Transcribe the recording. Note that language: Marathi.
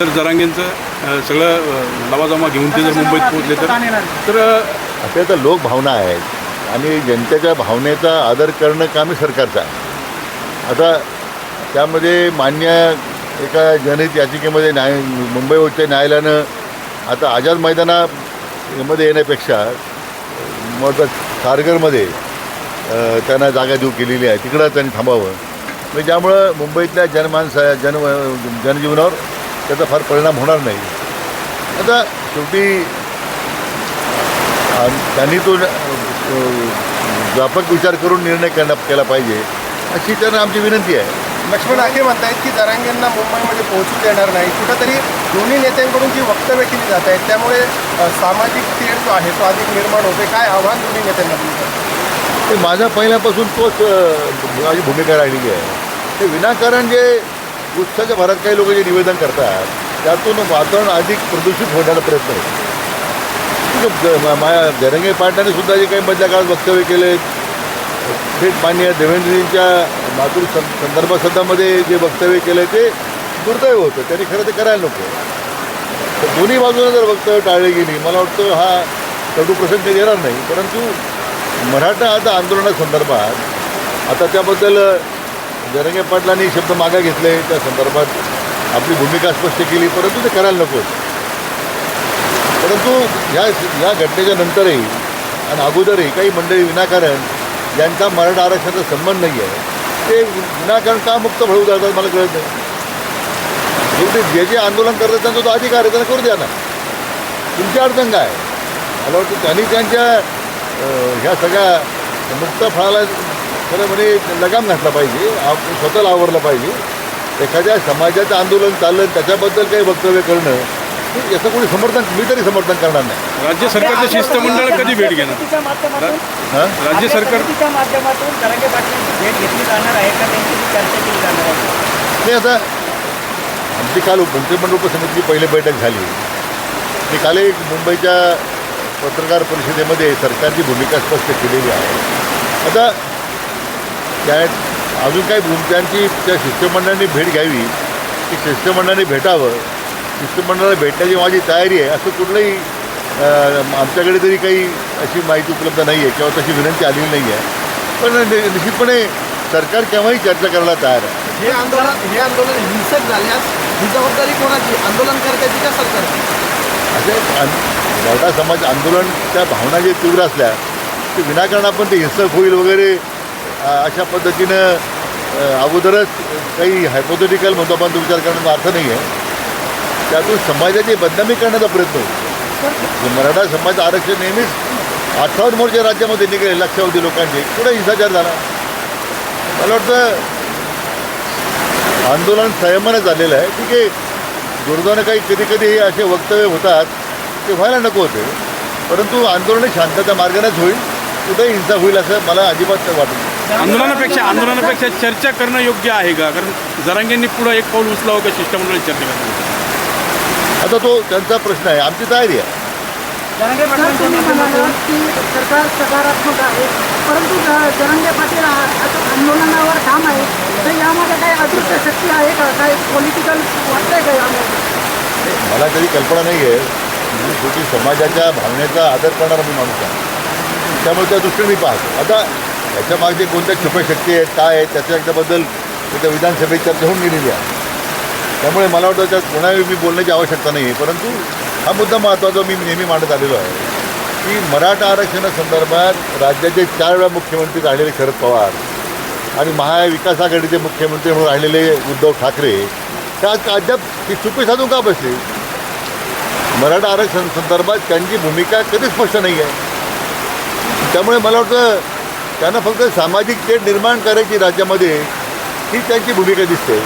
जर जरांगेंचं सगळं लवाजमा घेऊन ते जर मुंबईत पोहोचले तर? तर अ, अशा तर लोकभावना आहेत. आणि जनतेच्या भावनेचा आदर करणं कामी सरकारचं आहे. आता त्यामध्ये मान्य एका जनहित याचिकेमध्ये न्याय मुंबई उच्च न्यायालयानं आता आझाद मैदानामध्ये येण्यापेक्षा मग खारघरमध्ये अ, त्यांना जागा देऊ केलेली आहे. तिकडं त्यांनी थांबावं. म्हणजे ज्यामुळं मुंबईतल्या जनमानसा जन जनजीवनावर त्याचा फार परिणाम होणार नाही. आता शेवटी त्यांनी तो व्यापक विचार करून निर्णय करण्या केला पाहिजे अशी त्यांना आमची विनंती आहे. लक्ष्मण आखे म्हणतायत की जरांगेंना मुंबईमध्ये पोहोचू देणार नाही. कुठंतरी दोन्ही नेत्यांकडून जी वक्तव्य केली जात आहेत त्यामुळे सामाजिक तेढ जो आहे तो अधिक निर्माण होते काय आव्हान दोन्ही नेत्यांना ते माझा पहिल्यापासून तोच माझी भूमिका राहिलेली आहे. ते विनाकारण जे उत्साहाच्या भरात काही लोक जे निवेदन करतात त्यातून वातावरण अधिक प्रदूषित होण्याचा प्रयत्न होतो. माया जरंगे पाटलांनी सुद्धा जे काही मधल्या काळात वक्तव्य केले थेट मान्य देवेंद्रजींच्या मातृ सं- संदर्भासंदामध्ये जे वक्तव्य केलं ते दुर्दैव होतं. त्यांनी खरं ते करायला नको. तर दोन्ही बाजूने जर वक्तव्य टाळली गेली मला वाटतं हा कडू प्रसंग येणार नाही. परंतु मराठा आता आंदोलनासंदर्भात आता त्याबद्दल जरंगे पाटलांनी शब्द मागे घेतले त्या संदर्भात आपली भूमिका स्पष्ट केली परंतु ते करायला नको परंतु ह्या या घटनेच्या नंतरही आणि अगोदरही काही मंडळी विनाकारण ज्यांचा मराठा आरक्षणाचा संबंध नाही आहे ते विनाकारण का मुक्त भळू जातात मला कळत नाही. शेवटी जे जे आंदोलन करतात त्यांचा तो अधिकार आहे त्यांना करू द्या ना. तुमची अडचण काय? मला वाटतं त्यांनी त्यांच्या ह्या सगळ्या मुक्त फळाला खरं म्हणजे लगाम घातला पाहिजे. आप स्वतःला आवरलं पाहिजे. एखाद्या समाजाचं आंदोलन चाललं त्याच्याबद्दल काही वक्तव्य करणं हे याचं कोणी समर्थन मी तरी समर्थन करणार नाही. राज्य सरकारचं शिष्टमंडळ कधी भेट घेणार? हां? राज्य सरकार समितीच्या माध्यमातून जरांगे पाटलांची भेट घेतली जाणार आहे का? त्यांची चर्चा केली जाणार आहे. नाही आता आमची काल मंत्रिमंडळ उपसमितीची पहिली बैठक झाली. मी काल एक मुंबईच्या पत्रकार परिषदेमध्ये सरकारची भूमिका स्पष्ट केलेली आहे. आता त्या अजून काही त्यांची त्या शिष्टमंडळाने भेट घ्यावी की शिष्टमंडळाने भेटावं. शिष्टमंडळाला भेटण्याची माझी तयारी आहे असं कुठलंही आमच्याकडे तरी काही अशी माहिती उपलब्ध नाही आहे किंवा तशी विनंती आलेली नाही आहे. पण नि- निश्चितपणे सरकार केव्हाही चर्चा करायला तयार आहे. हे आंदोलन हे आंदोलन हिंसक झाल्यास ही जबाबदारी कोणाची? आंदोलनकर्त्याची का सरकारची? असे मराठा समाज आंदोलनच्या भावना जे तीव्र असल्या ते विनाकारण आपण ते हिंसक होईल वगैरे अशा पद्धतीनं अगोदरच काही हायपोथेटिकल म्हणतो आपण विचार करण्याचा अर्थ नाही आहे त्यातून समाजाची बदनामी करण्याचा प्रयत्न होतो. मराठा समाज आरक्षण नेहमीच अठ्ठावन्न मोर्चे राज्यामध्ये निघाले लक्षावधी लोकांचे. कुठे हिंसाचार झाला? मला वाटतं आंदोलन संयमानं झालेलं आहे. ठीक आहे दुर्दैवानं काही कधी कधी असे वक्तव्य होतात ते व्हायला नको होते. परंतु आंदोलन शांतता मार्गानेच होईल. कुठेही हिंसा होईल असं मला अजिबात वाटत नाही. आंदोलनापेक्षा आंदोलनापेक्षा चर्चा करणं योग्य आहे का? कारण जरांगेंनी पुढं एक पाऊल उचलावं का शिष्टमंडळी चर्चा करण्यासाठी? आता तो त्यांचा प्रश्न आहे. आमची तयारी आहे. जरांगे तुम्ही म्हणाला माध्यमातून की सरकार सकारात्मक आहे. परंतु ज- जरांगे पाटील आ- आता आंदोलनावर ठाम आहे तर यामध्ये काही अदृश्य शक्ती आहे का? काही पॉलिटिकल वाटतंय का यामध्ये? मला तरी कल्पना नाही आहे. मी शेवटी समाजाच्या भावनेचा आदर करणारा मी माणूस आहे. त्यामुळे त्या दृष्टीने मी पाहतो. आता त्याच्या मागचे कोणत्या छुप्या शक्ती आहेत काय आहेत त्याच्या एकदाबद्दल त्या विधानसभेत चर्चा होऊन गेलेली आहे. त्यामुळे मला वाटतं त्यात कोणाही मी बोलण्याची आवश्यकता नाही आहे परंतु हा मुद्दा महत्त्वाचा मी नेहमी मांडत आलेलो आहे की मराठा आरक्षणासंदर्भात राज्याचे चार वेळा मुख्यमंत्री राहिलेले शरद पवार आणि महाविकास आघाडीचे मुख्यमंत्री म्हणून राहिलेले उद्धव ठाकरे त्या अद्याप ती चुकी साधून का बसली? मराठा आरक्षण संदर्भात त्यांची भूमिका कधी स्पष्ट नाही आहे त्यामुळे मला वाटतं त्यांना फक्त सामाजिक तेढ निर्माण करायची राज्यामध्ये ही त्यांची भूमिका दिसते.